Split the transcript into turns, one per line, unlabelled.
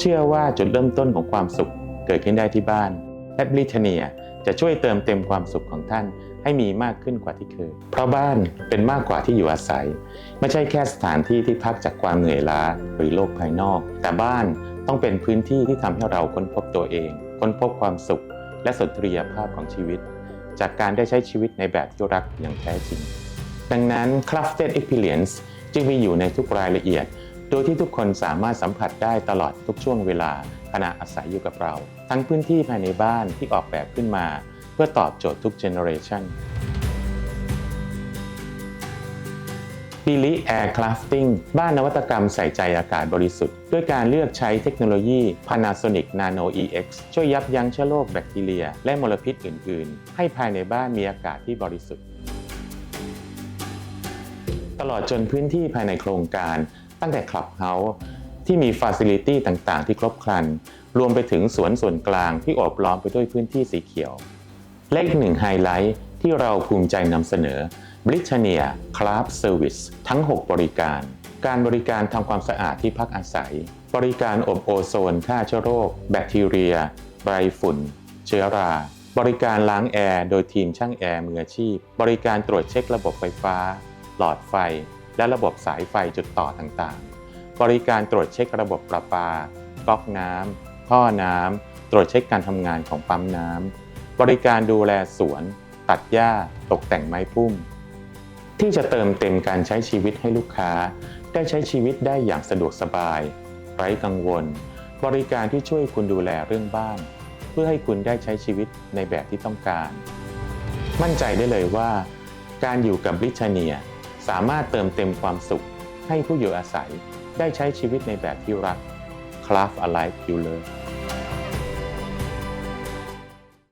เชื่อว่าจุดเริ่มต้นของความสุขเกิดขึ้นได้ที่บ้าน และบริเทเนียจะช่วยเติมเต็มความสุขของท่านให้มีมากขึ้นกว่าที่เคย เพราะบ้านเป็นมากกว่าที่อยู่อาศัย ไม่ใช่แค่สถานที่ที่พักจากความเหนื่อยล้าหรือโลกภายนอก แต่บ้านต้องเป็นพื้นที่ที่ทำให้เราค้นพบตัวเอง ค้นพบความสุข และสุนทรียภาพของชีวิต จากการได้ใช้ชีวิตในแบบที่รักอย่างแท้จริง ดังนั้น Crafted Experience จึงมีอยู่ในทุกรายละเอียด ดยที่ทุกคนสามารถสัมผัสได้ตลอดทุกช่วงเวลาขณะอาศัยอยู่กับเรา ทั้งพื้นที่ภายในบ้านที่ออกแบบขึ้นมา เพื่อตอบโจทย์ทุกเจเนอเรชัน Billy Air Crafting บ้านนวัตกรรมใส่ใจอากาศบริสุทธิ์ ด้วยการเลือกใช้เทคโนโลยี Panasonic Nano EX ช่วยยับยั้งเชื้อโรคแบคทีเรีย และมลพิษอื่น ๆ ให้ภายในบ้านมีอากาศที่บริสุทธิ์ ตลอดจนพื้นที่ภายในโครงการ ตั้งแต่คลับเฮาส์ที่มีฟาซิลิตี้ต่างๆ ที่ครบครัน รวมไปถึงสวนส่วนกลางที่โอบล้อมไปด้วยพื้นที่สีเขียวและอีกหนึ่งไฮไลท์ที่เราภูมิใจนำเสนอ Britannia Craft Service ทั้ง 6 บริการ การบริการทำความสะอาดที่พักอาศัย บริการอบโอโซนฆ่าเชื้อโรค แบคทีเรียไรฝุ่น เชื้อรา บริการล้างแอร์โดยทีมช่างแอร์มืออาชีพ บริการตรวจเช็คระบบไฟฟ้า หลอดไฟ และระบบสายไฟจุดต่อต่างๆ บริการตรวจเช็คระบบประปา ก๊อกน้ำท่อน้ำ ตรวจเช็คการทำงานของปั๊มน้ำ บริการดูแลสวน ตัดหญ้า ตกแต่งไม้พุ่ม ที่จะเติมเต็มการใช้ชีวิตให้ลูกค้า ได้ใช้ชีวิตได้อย่างสะดวกสบาย ไร้กังวล บริการที่ช่วยคุณดูแลเรื่องบ้าน เพื่อให้คุณได้ใช้ชีวิตในแบบที่ต้องการ มั่นใจได้เลยว่า การอยู่กับบริชเนีย สามารถเติมเต็มความสุขให้ผู้อยู่อาศัยได้ใช้ชีวิตในแบบที่รัก Craft Alive You Love